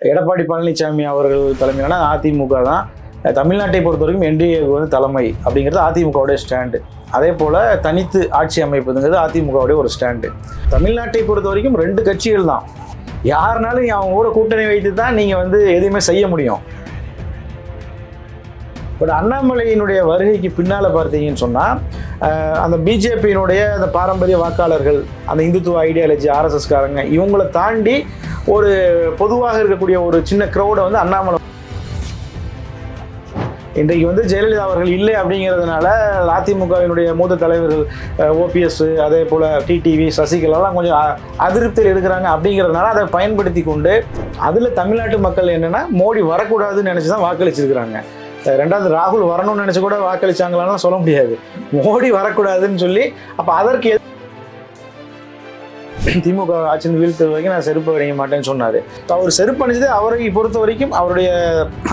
எடப்பாடி பழனிசாமி அவர்கள் தலைமையிலான அதிமுக தான் தமிழ்நாட்டை பொறுத்த வரைக்கும் என்டிஏ வந்து தலைமை அப்படிங்கிறது அதிமுகவுடைய ஸ்டாண்டு அதே போல் தனித்து ஆட்சி அமைப்புங்கிறது அதிமுகவுடைய ஒரு ஸ்டாண்டு தமிழ்நாட்டை பொறுத்த வரைக்கும் ரெண்டு கட்சிகள் தான். யாருனாலும் அவங்க கூட கூட்டணி வைத்து தான் நீங்கள் வந்து எதுவுமே செய்ய முடியும். பட் அண்ணாமலையினுடைய வருகைக்கு பின்னால் பார்த்தீங்கன்னு சொன்னால் அந்த பிஜேபியினுடைய அந்த பாரம்பரிய வாக்காளர்கள் அந்த இந்துத்துவ ஐடியாலஜி ஆர்எஸ்எஸ்காரங்க இவங்களை தாண்டி ஒரு பொதுவாக இருக்கக்கூடிய ஒரு சின்ன க்ரௌடை வந்து அண்ணாமலை இன்றைக்கு வந்து ஜெயலலிதா அவர்கள் இல்லை அப்படிங்கிறதுனால அதிமுகவினுடைய மூத்த தலைவர்கள் ஓபிஎஸ் அதே போல் டிடிவி சசிகலாலாம் கொஞ்சம் அதிருப்தியில் இருக்கிறாங்க அப்படிங்கிறதுனால அதை பயன்படுத்தி கொண்டு அதில் தமிழ்நாட்டு மக்கள் என்னென்னா மோடி வரக்கூடாதுன்னு நினச்சி தான் வாக்களிச்சிருக்கிறாங்க. ரெண்டாவது ராகுல் வரணும்னு நினச்சி கூட வாக்களிச்சாங்களான்னு சொல்ல முடியாது. மோடி வரக்கூடாதுன்னு சொல்லி அப்போ அதற்கு திமுக ஆட்சி வீழ்த்த வரைக்கும் நான் செருப்பு அணிய மாட்டேன்னு சொன்னார். அவர் செருப்பு அணிஞ்சது அவரை பொறுத்த வரைக்கும் அவருடைய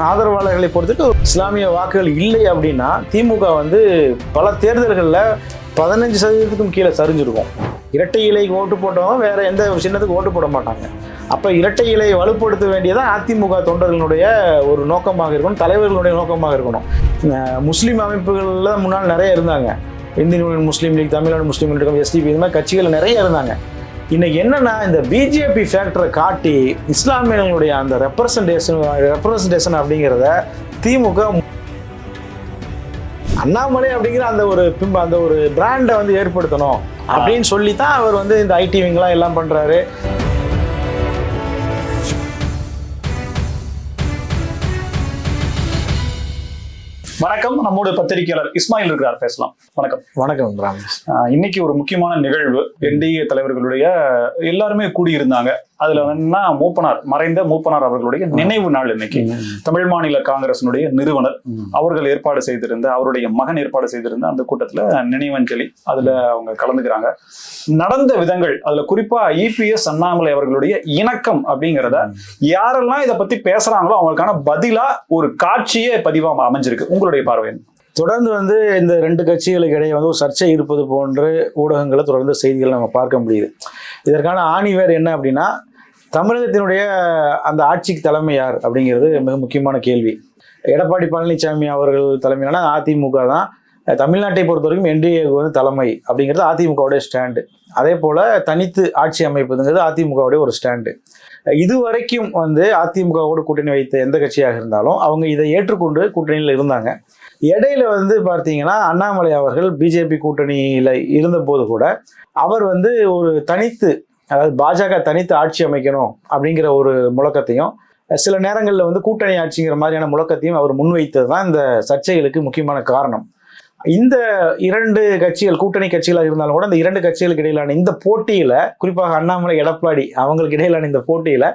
ஆதரவாளர்களை பொறுத்துட்டு இஸ்லாமிய வாக்குகள் இல்லை அப்படின்னா திமுக வந்து பல தேர்தல்களில் பதினஞ்சு சதவீதத்துக்கும் கீழே சரிஞ்சிருக்கும். இரட்டை இலைக்கு ஓட்டு போட்டவங்க வேற எந்த சின்னத்துக்கு ஓட்டு போட மாட்டாங்க. அப்போ இரட்டை இலையை வலுப்படுத்த வேண்டியதான் அதிமுக தொண்டர்களுடைய ஒரு நோக்கமாக இருக்கணும் தலைவர்களுடைய நோக்கமாக இருக்கணும். முஸ்லீம் அமைப்புகளில் முன்னால் நிறைய இருந்தாங்க. இந்திய யூனியன் முஸ்லீம் லீக் தமிழ்நாடு முஸ்லீம் லீக் எஸ்டிபி இந்த மாதிரி கட்சிகள் நிறைய இருந்தாங்க. இன்னைக்கு என்னன்னா இந்த பிஜேபி ஃபேக்டரை காட்டி இஸ்லாமியர்களுடைய அந்த ரெப்ரசன்டேஷன் ரெப்ரசன்டேஷன் அப்படிங்கிறத திமுக அண்ணாமலை அப்படிங்கிற அந்த ஒரு பிம்ப அந்த ஒரு பிராண்டை வந்து ஏற்படுத்தணும். அப்படின்னு சொல்லி தான் அவர் வந்து இந்த ஐடிவிங்கெலாம் எல்லாம் பண்றாரு. வணக்கம். நம்மோட பத்திரிகையாளர் இஸ்மாயில் இருக்கிறார். பேசலாம். வணக்கம். வணக்கம் ராமேஷ். இன்னைக்கு ஒரு முக்கியமான நிகழ்வு. என்டிஏ தலைவர்களுடைய எல்லாருமே கூடியிருந்தாங்க. அதுல என்னன்னா மூப்பனார் மறைந்த மூப்பனார் அவர்களுடைய நினைவு நாள் இன்னைக்கு. தமிழ் மாநில காங்கிரசினுடைய நிறுவனர். அவர்கள் ஏற்பாடு செய்திருந்த அவருடைய மகன் ஏற்பாடு செய்திருந்த அந்த கூட்டத்துல நினைவஞ்சலி அதுல அவங்க கலந்துக்கிறாங்க. நடந்த விதங்கள் அதுல குறிப்பா இபிஎஸ் அண்ணாமலை அவர்களுடைய இணக்கம் அப்படிங்கிறத யாரெல்லாம் இதை பத்தி பேசுறாங்களோ அவங்களுக்கான பதிலா ஒரு காட்சியே பதிவா அமைஞ்சிருக்கு. உங்களுடைய பார்வை? தொடர்ந்து வந்து இந்த ரெண்டு கட்சிகளுக்கு இடையே வந்து ஒரு சர்ச்சை இருப்பது போன்று ஊடகங்களை தொடர்ந்து செய்திகள் நம்ம பார்க்க முடியுது. இதற்கான ஆணிவேர் என்ன அப்படின்னா தமிழகத்தினுடைய அந்த ஆட்சிக்கு தலைமை யார் அப்படிங்கிறது மிக முக்கியமான கேள்வி. எடப்பாடி பழனிசாமி அவர்கள் தலைமையிலான அதிமுக தான் தமிழ்நாட்டை பொறுத்த வரைக்கும் என்டிஏக்கு வந்து தலைமை அப்படிங்கிறது அதிமுகவுடைய ஸ்டாண்டு அதே போல் தனித்து ஆட்சி அமைப்பதுங்கிறது அதிமுகவுடைய ஒரு ஸ்டாண்டு இது வரைக்கும் வந்து அதிமுகவோடு கூட்டணி வைத்த எந்த கட்சியாக இருந்தாலும் அவங்க இதை ஏற்றுக்கொண்டு கூட்டணியில் இருந்தாங்க. இடையில வந்து பார்த்தீங்கன்னா அண்ணாமலை அவர்கள் பிஜேபி கூட்டணியில் இருந்தபோது கூட அவர் வந்து ஒரு தனித்து அதாவது பாஜக தனித்து ஆட்சி அமைக்கணும் அப்படிங்கிற ஒரு முழக்கத்தையும் சில நேரங்களில் வந்து கூட்டணி ஆட்சிங்கிற மாதிரியான முழக்கத்தையும் அவர் முன்வைத்தது தான் இந்த சர்ச்சைகளுக்கு முக்கியமான காரணம். இந்த இரண்டு கட்சிகள் கூட்டணி கட்சிகளாக இருந்தாலும் கூட இந்த இரண்டு கட்சிகளுக்கு இடையிலான இந்த போட்டியில் குறிப்பாக அண்ணாமலை எடப்பாடி அவங்களுக்கு இடையிலான இந்த போட்டியில்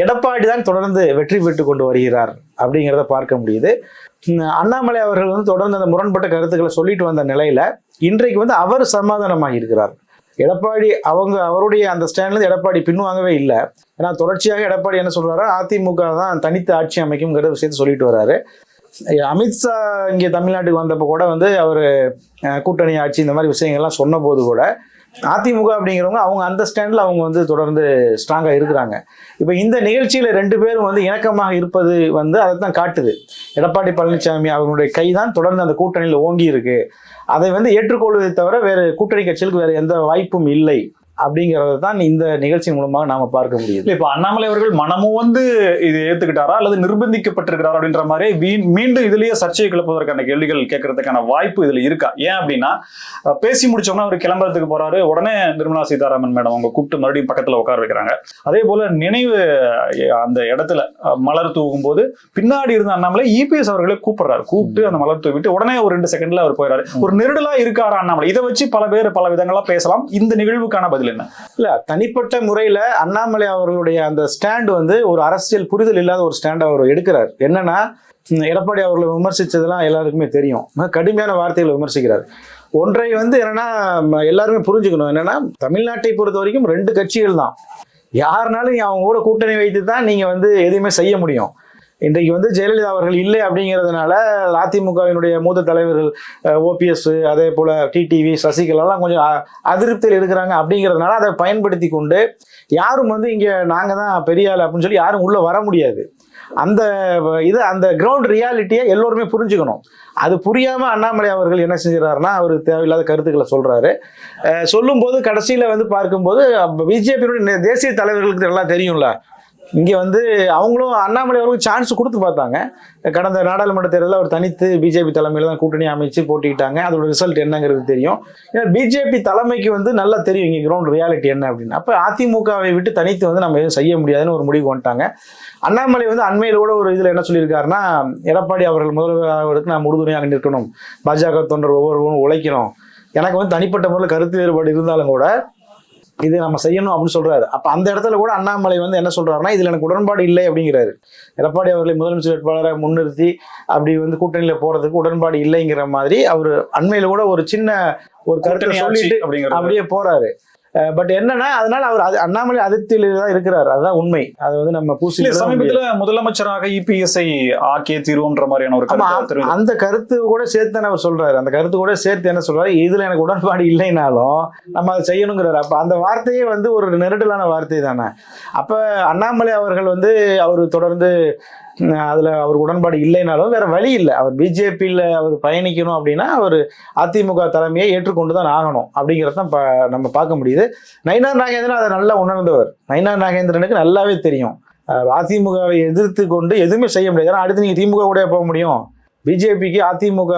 எடப்பாடி தான் தொடர்ந்து வெற்றி பெற்று கொண்டு வருகிறார் அப்படிங்கிறத பார்க்க முடியுது. அண்ணாமலை அவர்கள் வந்து தொடர்ந்து அந்த முரண்பட்ட கருத்துக்களை சொல்லிட்டு வந்த நிலையில இன்றைக்கு வந்து அவர் சமாதானமாக இருக்கிறார். எடப்பாடி அவங்க அவருடைய அந்த ஸ்டாண்ட்லேருந்து எடப்பாடி பின்வாங்கவே இல்லை. ஏன்னா தொடர்ச்சியாக எடப்பாடி என்ன சொல்கிறாரு அதிமுக தான் தனித்து ஆட்சி அமைக்கும்ங்கிற விஷயத்த சொல்லிட்டு வராரு. அமித்ஷா இங்கே தமிழ்நாட்டுக்கு வந்தப்போ கூட வந்து அவர் கூட்டணி ஆட்சி இந்த மாதிரி விஷயங்கள்லாம் சொன்னபோது கூட அதிமுக அப்படிங்கிறவங்க அவங்க அந்த ஸ்டாண்டில் அவங்க வந்து தொடர்ந்து ஸ்ட்ராங்காக இருக்கிறாங்க. இப்போ இந்த நிகழ்ச்சியில் ரெண்டு பேரும் வந்து இணக்கமாக இருப்பது வந்து அதை தான் காட்டுது. எடப்பாடி பழனிசாமி அவருடைய கை தான் தொடர்ந்து அந்த கூட்டணியில் ஓங்கி இருக்கு. அதை வந்து ஏற்றுக்கொள்வதை தவிர வேறு கூட்டணி கட்சிகளுக்கு வேறு எந்த வாய்ப்பும் இல்லை. அப்படிங்கிறத தான் இந்த நிகழ்ச்சி மூலமாக நாம பார்க்க முடியுது. இப்ப அண்ணாமலை அவர்கள் மனமும் வந்து இது ஏத்துக்கிட்டாரா? அல்லது நிர்பந்திக்கப்பட்டிருக்கிறாரா அப்படின்ற மாதிரி மீண்டும் இதுலயே சர்ச்சையை கிளப்புவதற்கான கேள்விகள் கேட்கறதுக்கான வாய்ப்பு இதுல இருக்கா? ஏன் அப்படின்னா பேசி முடிச்சோம்னா அவர் கிளம்புறதுக்கு போறாரு. உடனே நிர்மலா சீதாராமன் மேடம் அவங்க கூப்பிட்டு மறுபடியும் பக்கத்துல உட்கார வைக்கிறாங்க. அதே போல நினைவு அந்த இடத்துல மலர் தூவும் போது பின்னாடி இருந்த அண்ணாமலை இபிஎஸ் அவர்களை கூப்பிடுறாரு. கூப்பிட்டு அந்த மலர் தூவிட்டு உடனே ஒரு ரெண்டு செகண்ட்ல அவர் போயிடாரு ஒரு நெருடலா இருக்காரா அண்ணாமலை? இதை வச்சு பல பேர் பல விதங்களா பேசலாம். இந்த நிகழ்வுக்கான பதில் என்ன இல்ல தனிப்பட்ட முறையில அண்ணாமலை அவர்களுடைய அந்த ஸ்டாண்ட் வந்து ஒரு அரசியல் புரிதல் இல்லாத ஒரு ஸ்டாண்ட் அவர் எடுக்கிறார். என்னன்னா எடப்பாடி அவர்களை விமர்சிச்சதெல்லாம் எல்லாருக்குமே தெரியும். கடுமையான வார்த்தைகளை விமர்சிக்கிறார். ஒன்றை வந்து என்னன்னா எல்லாருமே புரிஞ்சுக்கணும். என்னன்னா தமிழ்நாட்டை பொறுத்த வரைக்கும் ரெண்டு கட்சிகள் தான். யாருனாலும் அவங்க கூட கூட்டணி வைத்து தான் நீங்க வந்து எதையுமே செய்ய முடியும். இன்றைக்கு வந்து ஜெயலலிதா அவர்கள் இல்லை அப்படிங்கிறதுனால அதிமுகவினுடைய மூத்த தலைவர்கள் ஓபிஎஸ் அதே போல டிடிவி சசிகலாலாம் கொஞ்சம் அதிருப்தியில் இருக்கிறாங்க அப்படிங்கிறதுனால அதை பயன்படுத்தி கொண்டு யாரும் வந்து இங்கே நாங்கள் தான் பெரிய ஆள் அப்படின்னு சொல்லி யாரும் உள்ளே வர முடியாது. அந்த இது அந்த கிரவுண்ட் ரியாலிட்டியை எல்லோருமே புரிஞ்சுக்கணும். அது புரியாமல் அண்ணாமலை அவர்கள் என்ன செஞ்சுறாருன்னா அவர் தேவையில்லாத கருத்துக்களை சொல்கிறாரு சொல்லும்போது கடைசியில் வந்து பார்க்கும்போது பிஜேபியினுடைய தேசிய தலைவர்களுக்கு நல்லா தெரியும்ல இங்கே வந்து அவங்களும் அண்ணாமலை அவர்களுக்கு சான்ஸ் கொடுத்து பார்த்தாங்க. கடந்த நாடாளுமன்ற தேர்தலில் அவர் தனித்து பிஜேபி தலைமையில் தான் கூட்டணி அமைச்சு போட்டிக்கிட்டாங்க அதோட ரிசல்ட் என்னங்கிறது தெரியும். ஏன்னா பிஜேபி தலைமைக்கு வந்து நல்லா தெரியும் இங்கே கிரவுண்ட் ரியாலிட்டி என்ன அப்படின்னு. அப்போ அதிமுகவை விட்டு தனித்து வந்து நம்ம எதுவும் செய்ய முடியாதுன்னு ஒரு முடிவு வந்துட்டாங்க. அண்ணாமலை வந்து அண்மையில் கூட ஒரு இதில் என்ன சொல்லியிருக்காருன்னா எடப்பாடி அவர்கள் முதல்வருக்கு நான் உறுதுணையாக நிற்கணும். பாஜக தொண்டர் ஒவ்வொருவரும் உழைக்கணும். எனக்கு வந்து தனிப்பட்ட முறையில் கருத்து வேறுபாடு இருந்தாலும் கூட இது நம்ம செய்யணும் அப்படின்னு சொல்றாரு. அப்ப அந்த இடத்துல கூட அண்ணாமலை வந்து என்ன சொல்றாருன்னா இதுல எனக்கு உடன்பாடு இல்லை அப்படிங்கிறாரு. எடப்பாடி அவர்களை முதலமைச்சர் வேட்பாளரை முன்னிறுத்தி அப்படி வந்து கூட்டணியில போறதுக்கு உடன்பாடு இல்லைங்கிற மாதிரி அவர் அண்மையில கூட ஒரு சின்ன ஒரு கருத்தை சொல்லிட்டு அப்படியே போறாரு. பட் என்னன்னா அதனால அவர் அது அண்ணாமலை அதிருப்தியில தான் இருக்கிறார். அதுதான் உண்மை. அதை வந்து நம்ம பூசி. சமீபத்துல முதலமைச்சராக இபிஎஸ்ஐ ஆக்கிய தீர்வுன்ற மாதிரியான ஒரு கருத்தை. அந்த கருத்து கூட சேர்த்து தானே அவர் சொல்றாரு. அந்த கருத்து கூட சேர்த்து என்ன சொல்றாரு? இதுல எனக்கு உடன்பாடு இல்லைனாலும் நம்ம அதை செய்யணுங்கிறாரு. அப்ப அந்த வார்த்தையே வந்து ஒரு நெருடலான வார்த்தை தானே அப்ப அண்ணாமலை அவர்கள் வந்து அவர் தொடர்ந்து அதில் அவர் உடன்பாடு இல்லைனாலும் வேற வழி இல்லை. அவர் பிஜேபியில் அவர் பயணிக்கணும் அப்படின்னா அவர் அதிமுக தலைமையை ஏற்றுக்கொண்டு தான் ஆகணும் அப்படிங்கிறத தான் பா- நம்ம பார்க்க முடியுது. நயினார் நாகேந்திரன் அதை நல்லா உணர்ந்தவர். நயினார் நாகேந்திரனுக்கு நல்லாவே தெரியும். அதிமுகவை எதிர்த்து கொண்டு எதுவுமே செய்ய முடியாது. ஏன்னா அடுத்து நீங்கள் திமுக கூட போக முடியும். பிஜேபிக்கு அதிமுக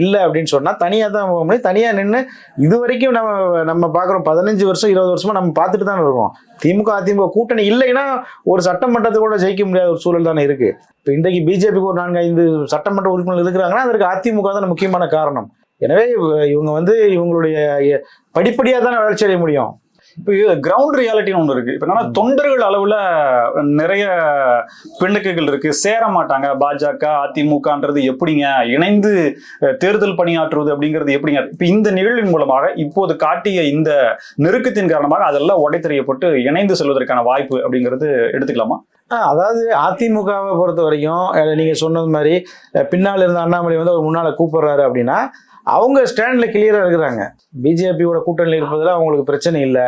இல்லை அப்படின்னு சொன்னால் தனியாக தான் போக முடியும் தனியாக நின்று இது வரைக்கும் நம்ம நம்ம பார்க்குறோம். பதினஞ்சு வருஷம் இருபது வருஷமாக நம்ம பார்த்துட்டு தான் இருக்கோம். திமுக அதிமுக கூட்டணி இல்லைன்னா ஒரு சட்டமன்றத்தை கூட ஜெயிக்க முடியாத ஒரு சூழல் தானே இருக்குது இப்போ இன்றைக்கு பிஜேபிக்கு ஒரு நான்கு ஐந்து சட்டமன்ற உறுப்பினர்கள் இருக்கிறாங்கன்னா அதற்கு அதிமுக தான் முக்கியமான காரணம். எனவே இவங்க வந்து இவங்களுடைய படிப்படியாக தானே வளர்ச்சி அடைய முடியும். இப்போ கிரவுண்ட் ரியாலிட்டின்னு ஒன்று இருக்கு. இப்போ என்னன்னா தொண்டர்கள் அளவுல நிறைய பின்னுக்குகள் இருக்கு. சேர மாட்டாங்க. பாஜக அதிமுகன்றது எப்படிங்க? இணைந்து தேர்தல் பணியாற்றுவது அப்படிங்கிறது எப்படிங்க? இப்போ இந்த நிகழ்வின் மூலமாக இப்போது காட்டிய இந்த நெருக்கத்தின் காரணமாக அதெல்லாம் உடைத்தெறியப்பட்டு இணைந்து செல்வதற்கான வாய்ப்பு அப்படிங்கிறது எடுத்துக்கலாமா? அதாவது அதிமுகவை பொறுத்த வரைக்கும் அஹ், நீங்க சொன்னது மாதிரி பின்னால் இருந்த அண்ணாமலை வந்து அவர் முன்னால கூப்பிடுறாரு அப்படின்னா அவங்க ஸ்டாண்ட்ல கிளியரா இருக்கிறாங்க. பிஜேபியோட கூட்டணியில் இருப்பதுல அவங்களுக்கு பிரச்சனை இல்லை.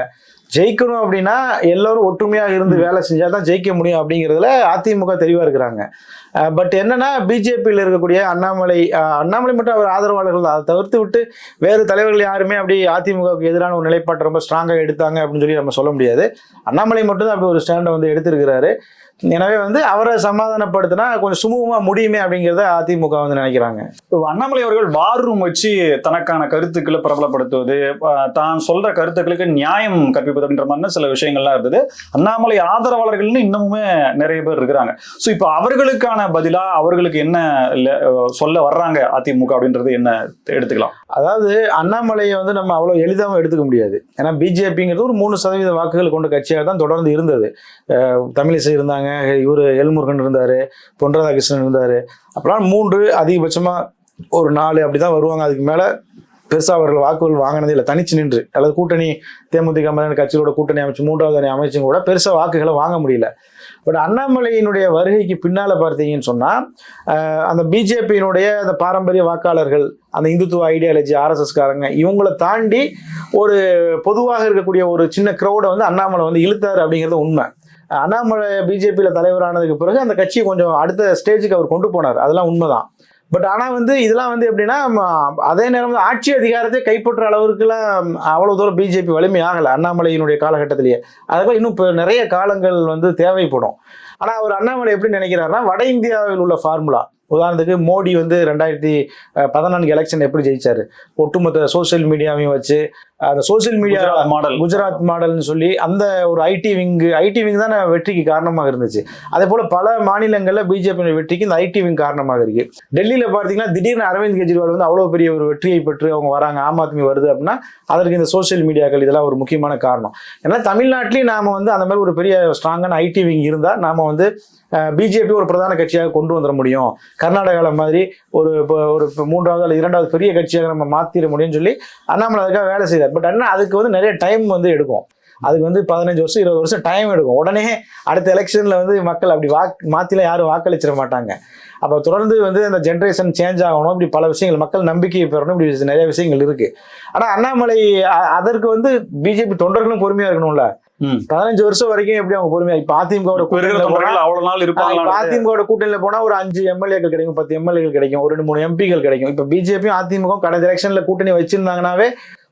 ஜெயிக்கணும் அப்படின்னா எல்லாரும் ஒற்றுமையாக இருந்து வேலை செஞ்சால் தான் ஜெயிக்க முடியும் அப்படிங்கிறதுல அதிமுக தெளிவாக இருக்கிறாங்க. பட் என்னன்னா பிஜேபியில் இருக்கக்கூடிய அண்ணாமலை அண்ணாமலை மட்டும் அவர் ஆதரவாளர்கள் தான். அதை தவிர்த்து விட்டு வேறு தலைவர்கள் யாருமே அப்படி அதிமுகவுக்கு எதிரான ஒரு நிலைப்பாட்டை ரொம்ப ஸ்ட்ராங்காக எடுத்தாங்க அப்படின்னு சொல்லி நம்ம சொல்ல முடியாது. அண்ணாமலை மட்டும் தான் அப்படி ஒரு ஸ்டாண்டை வந்து எடுத்திருக்கிறாரு. எனவே வந்து அவரை சமாதானப்படுத்தினா கொஞ்சம் சுமூகமாக முடியுமே அப்படிங்கிறத அதிமுக வந்து நினைக்கிறாங்க. இப்போ அண்ணாமலை அவர்கள் வார் ரூம் வச்சு தனக்கான கருத்துக்களை பிரபலப்படுத்துவது தான் சொல்ற கருத்துக்களுக்கு நியாயம் கற்பிப்பது அப்படின்ற மாதிரி சில விஷயங்கள்லாம் இருந்தது அண்ணாமலை ஆதரவாளர்கள்னு இன்னமுமே நிறைய பேர் இருக்கிறாங்க. ஸோ இப்போ அவர்களுக்கான பதிலா அவர்களுக்கு என்ன சொல்ல வர்றாங்க அதிமுக அப்படின்றது என்ன எடுத்துக்கலாம்? அதாவது அண்ணாமலையை வந்து நம்ம அவ்வளோ எளிதாகவும் எடுத்துக்க முடியாது. ஏன்னா பிஜேபிங்கிறது ஒரு மூணு சதவீத வாக்குகள் கொண்ட கட்சியாக தான் தொடர்ந்து இருந்தது. தமிழிசை இருந்தாங்க இவர் எல்முருகன் இருந்தார் பொன் ராதாகிருஷ்ணன் இருந்தார். அப்புறம் மூன்று அதிகபட்சமாக ஒரு நாலு அப்படி தான் வருவாங்க. அதுக்கு மேலே பெருசாக அவர்கள் வாக்குகள் வாங்கினதே இல்லை. தனிச்சு நின்று. அல்லது கூட்டணி தேமுதிக மாதிரியான கட்சிகளோட கூட்டணி அமைச்சு மூன்றாவது அணி அமைச்சும் கூட பெருசாக வாக்குகளை வாங்க முடியல. பட் அண்ணாமலையினுடைய வருகைக்கு பின்னால் பார்த்தீங்கன்னு சொன்னால் அந்த பிஜேபியினுடைய அந்த பாரம்பரிய வாக்காளர்கள் அந்த இந்துத்துவ ஐடியாலஜி ஆர்எஸ்எஸ்காரங்க இவங்களை தாண்டி ஒரு பொதுவாக இருக்கக்கூடிய ஒரு சின்ன க்ரௌடை வந்து அண்ணாமலை வந்து இழுத்தாரு அப்படிங்கிறது உண்மை. அண்ணாமலை பிஜேபியில் தலைவரானதுக்கு பிறகு அந்த கட்சியை கொஞ்சம் அடுத்த ஸ்டேஜுக்கு அவர் கொண்டு போனார். அதெல்லாம் உண்மைதான். பட் ஆனால் வந்து இதெல்லாம் வந்து எப்படின்னா அதே நேரம் வந்து ஆட்சி அதிகாரத்தை கைப்பற்ற அளவுக்குலாம் அவ்வளோ தூரம் பிஜேபி வலிமை ஆகலை. அண்ணாமலையினுடைய காலகட்டத்திலேயே. அதுக்கு இன்னும் இப்போ நிறைய காலங்கள் வந்து தேவைப்படும். ஆனால் அவர் அண்ணாமலை எப்படி நினைக்கிறாருன்னா வட இந்தியாவில் உள்ள ஃபார்முலா. உதாரணத்துக்கு மோடி வந்து ரெண்டாயிரத்தி பதினான்கு எலெக்ஷன் எப்படி ஜெயிச்சாரு? ஒட்டுமொத்த சோஷியல் மீடியாவையும் வச்சு அந்த சோஷியல் மீடியா மாடல் குஜராத் மாடல்னு சொல்லி அந்த ஒரு ஐடி விங் ஐடி விங் தானே வெற்றிக்கு காரணமாக இருந்துச்சு. அதே போல பல மாநிலங்களில் பிஜேபி வெற்றிக்கு இந்த ஐடி விங் காரணமாக இருக்கு. டெல்லியில பார்த்தீங்கன்னா திடீர்னு அரவிந்த் கெஜ்ரிவால் வந்து அவ்வளோ பெரிய ஒரு வெற்றியை பெற்று அவங்க வராங்க ஆம் ஆத்மி வருது அப்படின்னா அதற்கு இந்த சோஷியல் மீடியாக்கள் இதெல்லாம் ஒரு முக்கியமான காரணம். ஏன்னா தமிழ்நாட்டிலையும் நாம வந்து அந்த மாதிரி ஒரு பெரிய ஸ்ட்ராங்கான ஐடி விங் இருந்தால் நாம வந்து பிஜேபி ஒரு பிரதான கட்சியாக கொண்டு வந்துட முடியும். கர்நாடகாவில் மாதிரி ஒரு இப்போ ஒரு மூன்றாவது அல்லது இரண்டாவது பெரிய கட்சியாக நம்ம மாற்றிட முடியும்னு சொல்லி அண்ணாமலை அதுக்காக வேலை செய்தார். பட் அண்ணா அதுக்கு வந்து நிறைய டைம் வந்து எடுக்கும். அதுக்கு வந்து பதினஞ்சு வருஷம் இருபது வருஷம் டைம் எடுக்கும். உடனே அடுத்த எலெக்ஷன்ல வந்து மக்கள் அப்படி வாக் மாத்திலாம் யாரும் வாக்களிச்சிட மாட்டாங்க. அப்போ தொடர்ந்து வந்து அந்த ஜென்ரேஷன் சேஞ்ச் ஆகணும் இப்படி பல விஷயங்கள் மக்கள் நம்பிக்கை பெறணும் இப்படி நிறைய விஷயங்கள் இருக்கு. ஆனா அண்ணாமலை அதற்கு வந்து பிஜேபி தொண்டர்களும் பொறுமையா இருக்கணும்ல. பதினஞ்சு வருஷம் வரைக்கும் எப்படி அவங்க பொறுமையா இப்ப அதிமுக அவ்வளவு நாள் இருப்பாங்களா அதிமுக கூட்டணியில போனா ஒரு அஞ்சு எம்எல்ஏக்கள் கிடைக்கும் பத்து எம்எல்ஏக்கள் கிடைக்கும் ஒரு ரெண்டு மூணு எம்பிகள் கிடைக்கும். இப்ப பிஜேபியும் அதிமுக கடந்த எலெக்ஷன்ல கூட்டணி வச்சிருந்தாங்கன்னாவே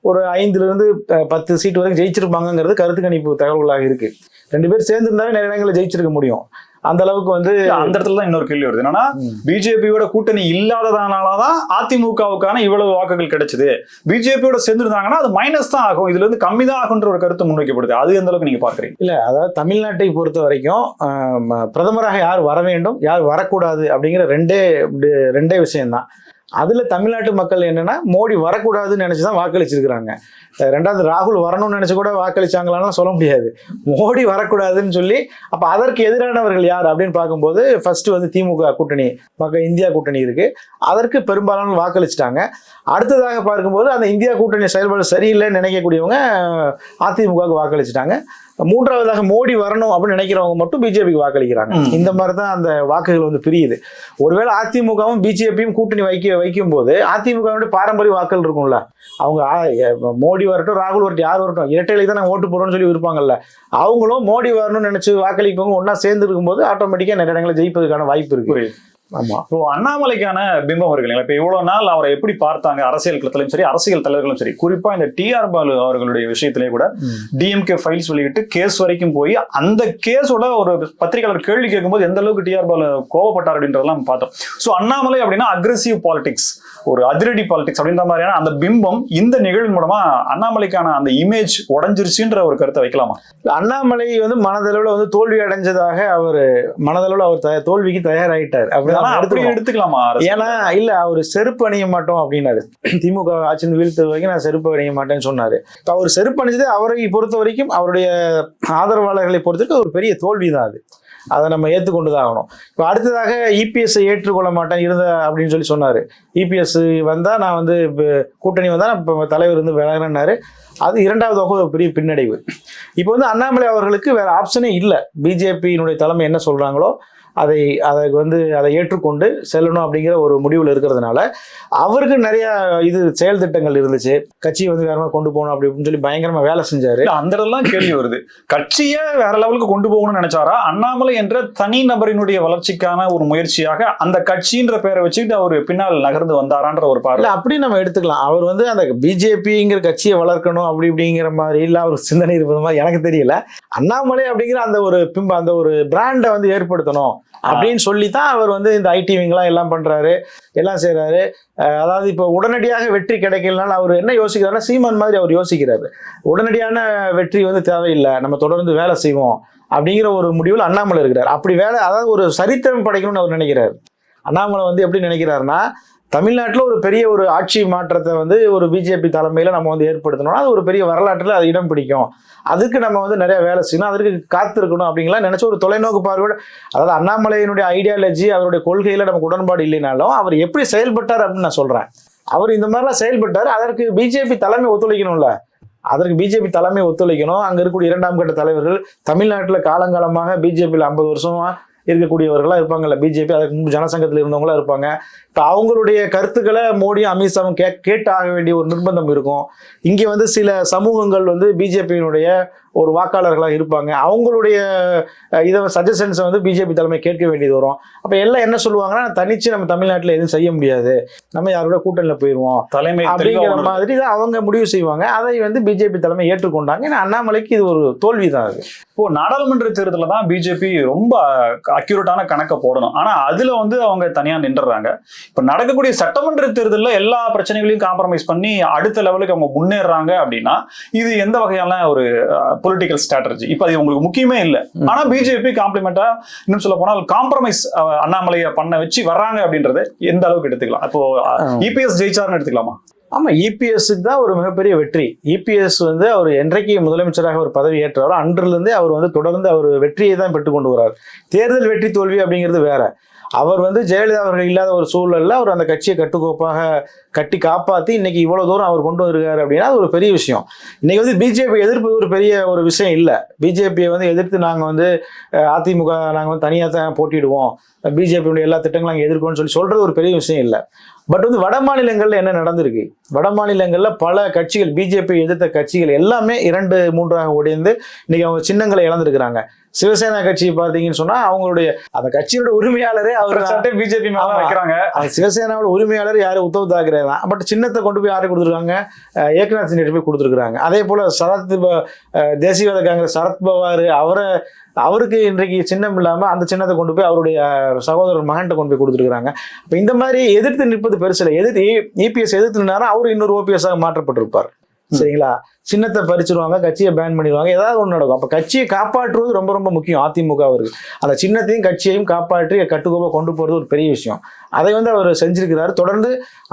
ஒரு ஐந்துல இருந்து அஹ், பத்து சீட் வரைக்கும் ஜெயிச்சிருப்பாங்கங்கிறது கருத்து கணிப்பு தகவல்களாக இருக்கு. ரெண்டு பேர் சேர்ந்து இருந்தாவே நிறைய இடங்களில் ஜெயிச்சிருக்க முடியும். அந்த அளவுக்கு வந்து அந்த இடத்துல தான் இன்னொரு கேள்வி வருது. என்னன்னா பிஜேபியோட கூட்டணி இல்லாததானாலதான் அதிமுகவுக்கான இவ்வளவு வாக்குகள் கிடைச்சது. பிஜேபியோட சேர்ந்திருந்தாங்கன்னா அது மைனஸ் தான் ஆகும். இதுல இருந்து கம்மி தான் ஆகுன்ற ஒரு கருத்து முன்வைக்கப்படுது. அது எந்த அளவுக்கு நீங்க பாக்குறீங்க இல்ல அதாவது தமிழ்நாட்டை பொறுத்த வரைக்கும் பிரதமராக யார் வர வேண்டும் யார் வரக்கூடாது அப்படிங்கிற ரெண்டே ரெண்டே விஷயம்தான். அதில் தமிழ்நாட்டு மக்கள் என்னென்னா மோடி வரக்கூடாதுன்னு நினச்சி தான் வாக்களிச்சிருக்கிறாங்க ரெண்டாவது ராகுல் வரணும்னு நினச்சி கூட வாக்களிச்சாங்களான்னு சொல்ல முடியாது. மோடி வரக்கூடாதுன்னு சொல்லி அப்போ அதற்கு எதிரானவர்கள் யார் அப்படின்னு பார்க்கும்போது ஃபர்ஸ்ட் வந்து திமுக கூட்டணி மக்கள் இந்தியா கூட்டணி இருக்குது அதற்கு பெரும்பாலான வாக்களிச்சிட்டாங்க. அடுத்ததாக பார்க்கும்போது அந்த இந்தியா கூட்டணி செயல்பாடு சரியில்லைன்னு நினைக்கக்கூடியவங்க அதிமுகவுக்கு வாக்களிச்சிட்டாங்க. மூன்றாவதாக மோடி வரணும் அப்படின்னு நினைக்கிறவங்க மட்டும் பிஜேபிக்கு வாக்களிக்கிறாங்க. இந்த மாதிரி தான் அந்த வாக்குகள் வந்து பிரியுது. ஒருவேளை அதிமுகவும் பிஜேபியும் கூட்டணி வைக்க வைக்கும் போது அதிமுகவுடைய பாரம்பரிய வாக்கள் இருக்கும்ல. அவங்க மோடி வரட்டும் ராகுல் வரட்டும் யார் வரட்டும் இரட்டையில தான் நாங்கள் ஓட்டு போடுறோம்னு சொல்லி இருப்பாங்கல்ல அவங்களும் மோடி வரணும்னு நினைச்சு வாக்களிப்பவங்க ஒண்ணா சேர்ந்து இருக்கும்போது ஆட்டோமேட்டிக்கா நிறைய இடங்களில் ஜெயிப்பதற்கான வாய்ப்பு இருக்கு. ஆமா. இப்போ அண்ணாமலைக்கான பிம்பம் இருக்கு இல்லைங்களா இப்போ இவ்வளவு நாள் அவரை எப்படி பார்த்தாங்க? அரசியல் களத்திலும் சரி அரசியல் தலைவர்களும் சரி. குறிப்பா இந்த டிஆர் பாலு அவர்களுடைய விஷயத்திலே கூட டிஎம்கே ஃபைல்ஸ் வெளியிட்டு கேஸ் வரைக்கும் போய் அந்த கேஸோட ஒரு பத்திரிகையாளர் கேள்வி கேட்கும்போது எந்த அளவுக்கு டிஆர் பாலு கோவப்பட்டார் அப்படின்றதெல்லாம் பார்த்தோம். ஸோ அண்ணாமலை அப்படின்னா அக்ரெசிவ் பாலிடிக்ஸ் ஒரு அதிரடி பாலிடிக்ஸ் அப்படின்ற மாதிரியான அந்த பிம்பம் இந்த நிகழ்வு மூலமா அண்ணாமலைக்கான அந்த இமேஜ் உடஞ்சிருச்சுன்ற ஒரு கருத்தை வைக்கலாமா? அண்ணாமலை வந்து மனதளவுல வந்து தோல்வி அடைஞ்சதாக அவர் மனதளவுல அவர் தோல்விக்கு தயாராயிட்டார். ஆனா அப்படிதான் அப்படி எடுத்துக்கலாமா? அரசு? ஏன்னா இல்ல அவர் செருப்பு அணிய மாட்டோம் அப்படின்னாரு. திமுக ஆட்சி வீழ்த்து வரைக்கும் நான் செருப்பு அணிய மாட்டேன்னு சொன்னாரு. அவர் செருப்பு அணிஞ்சது அவரை பொறுத்த வரைக்கும் அவருடைய ஆதரவாளர்களை பொறுத்தவரைக்கும் ஒரு பெரிய தோல்வி தான் அது. அதை நம்ம ஏற்றுக்கொண்டு தான் ஆகணும். இப்போ அடுத்ததாக இபிஎஸ்ஐ ஏற்றுக்கொள்ள மாட்டேன் இருந்த அப்படின்னு சொல்லி சொன்னார். இபிஎஸ் வந்தால் நான் வந்து இப்ப கூட்டணி வந்தால் நான் இப்போ தலைவர் வந்து விலகினாரு அது இரண்டாவது வகை ஒரு பெரிய பின்னடைவு. இப்போ வந்து அண்ணாமலை அவர்களுக்கு வேற ஆப்ஷனே இல்லை. பிஜேபியினுடைய தலைமை என்ன சொல்கிறாங்களோ அதை அதை வந்து அதை ஏற்றுக்கொண்டு செல்லணும் அப்படிங்கிற ஒரு முடிவில் இருக்கிறதுனால அவருக்கு நிறைய இது செயல் திட்டங்கள் இருந்துச்சு. கட்சியை வந்து வேறமா கொண்டு போகணும் அப்படி இப்படின்னு சொல்லி பயங்கரமா வேலை செஞ்சாரு. அந்த இடத்துலாம் கேள்வி வருது. கட்சியை வேற லெவலுக்கு கொண்டு போகணும்னு நினைச்சாரா? அண்ணாமலை என்ற தனி நபரினுடைய வளர்ச்சிக்கான ஒரு முயற்சியாக அந்த கட்சின்ற பேரை வச்சுக்கிட்டு அவர் பின்னால் நகர்ந்து வந்தாரான்ற ஒரு பார்வை. அப்படி நம்ம எடுத்துக்கலாம். அவர் வந்து அந்த பிஜேபிங்கிற கட்சியை வளர்க்கணும் அப்படி இப்படிங்கிற மாதிரி இல்ல அவர் சிந்தனை இருப்பது மாதிரி எனக்கு தெரியல. அண்ணாமலை அப்படிங்கிற அந்த ஒரு பிம்ப அந்த ஒரு பிராண்டை வந்து ஏற்படுத்தணும். அப்படின்னு சொல்லி தான் அவர் வந்து இந்த ஐடி விங்லாம் எல்லாம் பண்றாரு எல்லாம் செய்யறாரு அதாவது இப்போ உடனடியாக வெற்றி கிடைக்கலனால அவர் என்ன யோசிக்கிறாருன்னா சீமான் மாதிரி அவர் யோசிக்கிறாரு. உடனடியான வெற்றி வந்து தேவையில்லை நம்ம தொடர்ந்து வேலை செய்வோம் அப்படிங்கிற ஒரு முடிவில் அண்ணாமலை இருக்கிறார். அப்படி வேலை அதாவது ஒரு சரித்திரம் படைக்கணும்னு அவர் நினைக்கிறார். அண்ணாமலை வந்து எப்படி நினைக்கிறாருன்னா தமிழ்நாட்டில் ஒரு பெரிய ஒரு ஆட்சி மாற்றத்தை வந்து ஒரு பிஜேபி தலைமையில் நம்ம வந்து ஏற்படுத்தணும்னா அது ஒரு பெரிய வரலாற்றில் அது இடம் பிடிக்கும். அதுக்கு நம்ம வந்து நிறைய வேலை செய்யணும். அதற்கு காத்திருக்கணும் அப்படிங்கலாம் நினச்ச ஒரு தொலைநோக்கு பார்வையோட அதாவது அண்ணாமலையினுடைய ஐடியாலஜி அவருடைய கொள்கையில் நமக்கு உடன்பாடு இல்லைனாலும் அவர் எப்படி செயல்பட்டார் அப்படின்னு நான் சொல்கிறேன் அவர் இந்த மாதிரிலாம் செயல்பட்டார். அதற்கு பிஜேபி தலைமை ஒத்துழைக்கணும்ல. அதற்கு பிஜேபி தலைமை ஒத்துழைக்கணும். அங்கே இருக்கக்கூடிய இரண்டாம் கட்ட தலைவர்கள் தமிழ்நாட்டில் காலங்காலமாக பிஜேபியில் ஐம்பது வருஷமாக இருக்கக்கூடியவர்களாக இருப்பாங்கல்ல? பிஜேபி அதுக்கு முன்பு ஜனசங்கத்தில் இருந்தவங்களாம் இருப்பாங்க. இப்போ அவங்களுடைய கருத்துக்களை மோடியும் அமித்ஷாவும் கே கேட்டு ஆக வேண்டிய ஒரு நிர்பந்தம் இருக்கும். இங்கே வந்து சில சமூகங்கள் வந்து பிஜேபியினுடைய ஒரு வாக்காளர்களாக இருப்பாங்க. அவங்களுடைய இதை சஜஷன்ஸை வந்து பிஜேபி தலைமை கேட்க வேண்டியது வரும். அப்போ எல்லாம் என்ன சொல்லுவாங்கன்னா தனிச்சு நம்ம தமிழ்நாட்டில் எதுவும் செய்ய முடியாது. நம்ம யாரோட கூட்டணியில் போயிடுவோம் தலைமை அப்படிங்கிற மாதிரி தான் அவங்க முடிவு செய்வாங்க. அதை வந்து பிஜேபி தலைமை ஏற்றுக்கொண்டாங்க. ஏன்னா அண்ணாமலைக்கு இது ஒரு தோல்வி தான் அது. இப்போ நாடாளுமன்ற தேர்தலில் தான் பிஜேபி ரொம்ப அக்யூரேட்டான கணக்கை போடணும். ஆனா அதுல வந்து அவங்க தனியா நின்றுறாங்க. இப்ப நடக்கக்கூடிய சட்டமன்ற தேர்தலில் எல்லா பிரச்சனைகளையும் காம்ப்ரமைஸ் பண்ணி அடுத்த லெவலுக்கு அவங்க முன்னேறாங்க அப்படின்னா இது எந்த வகையான ஒரு பொலிட்டிக்கல் ஸ்ட்ராட்டஜி இப்போ அது உங்களுக்கு முக்கியமே இல்லை. ஆனா பிஜேபி காம்ப்ளிமெண்டா இன்னும் சொல்ல போனால் காம்ப்ரமைஸ் அண்ணாமலையை பண்ண வச்சு வர்றாங்க அப்படின்றது எந்த அளவுக்கு எடுத்துக்கலாம்? அப்போ இபிஎஸ் ஜெயிச்சார்னு எடுத்துக்கலாமா? ஆமா இபிஎஸ்க்கு தான் ஒரு மிகப்பெரிய வெற்றி. இபிஎஸ் வந்து அவர் என்றைக்கு முதலமைச்சராக ஒரு பதவி ஏற்றாரோ அன்றிலிருந்தே அவர் வந்து தொடர்ந்து அவர் வெற்றியை தான் பெற்றுக் கொண்டு வரார் தேர்தல் வெற்றி தோல்வி அப்படிங்கிறது வேற. அவர் வந்து ஜெயலலிதா அவர்கள் இல்லாத ஒரு சூழலில் அவர் அந்த கட்சியை கட்டுக்கோப்பாக கட்டி காப்பாற்றி இன்னைக்கு இவ்வளோ தூரம் அவர் கொண்டு வந்திருக்காரு அப்படின்னா அது ஒரு பெரிய விஷயம். இன்னைக்கு வந்து பிஜேபி எதிர்ப்பது ஒரு பெரிய ஒரு விஷயம் இல்லை. பிஜேபியை வந்து எதிர்த்து நாங்கள் வந்து அதிமுக நாங்கள் வந்து தனியாக தான் போட்டிடுவோம் பிஜேபியுடைய எல்லா திட்டங்களும் நாங்கள் எதிர்க்கோன்னு சொல்லி சொல்கிறது ஒரு பெரிய விஷயம் இல்லை. பட் வந்து வட மாநிலங்கள்ல என்ன நடந்திருக்கு? வட மாநிலங்கள்ல பல கட்சிகள் பிஜேபி எதிர்த்த கட்சிகள் எல்லாமே இரண்டு மூன்றாக உடைந்து இன்னைக்கு அவங்க சின்னங்களை இழந்திருக்கிறாங்க. சிவசேனா கட்சி பார்த்தீங்கன்னு சொன்னா அவங்களுடைய அந்த கட்சியோட உரிமையாளரே அவர் பிஜேபி மேல. வைக்கிறாங்க. சிவசேனாவோட உரிமையாளர் யாரு? உத்தவ் தாக்கரே தான். பட் சின்னத்தை கொண்டு போய் யாரை கொடுத்துருக்காங்க? ஏக்நாத் சிண்டே போய் கொடுத்துருக்காங்க அதே போல சரத் தேசியவாத காங்கிரஸ் சரத் பவார் அவரை அவருக்கு இன்றைக்கு சின்னம் இல்லாமல் அந்த சின்னத்தை கொண்டு போய் அவருடைய சகோதரர் மகன்கிட்ட கொண்டு போய் கொடுத்துருக்காங்க இப்போ இந்த மாதிரி எதிர்த்து நிற்பது பெருசில் எதிர்த்து e- இபிஎஸ் எதிர்த்து நின்னாரா அவர் இன்னொரு ஓபிஎஸ்ஸாக மாற்றப்பட்டிருப்பார். சரிங்களா? சின்னத்தை பறிச்சிருவாங்க கட்சியை பேன் பண்ணிடுவாங்க ஏதாவது ஒன்று நடக்கும். அப்போ கட்சியை காப்பாற்றுவது ரொம்ப ரொம்ப முக்கியம் அதிமுக அவருக்கு அந்த சின்னத்தையும் கட்சியையும் காப்பாற்றி கட்டுக்கோப்பா கொண்டு போகிறது ஒரு பெரிய விஷயம். அதை வந்து அவர் செஞ்சிருக்கிறார். தொடர்ந்து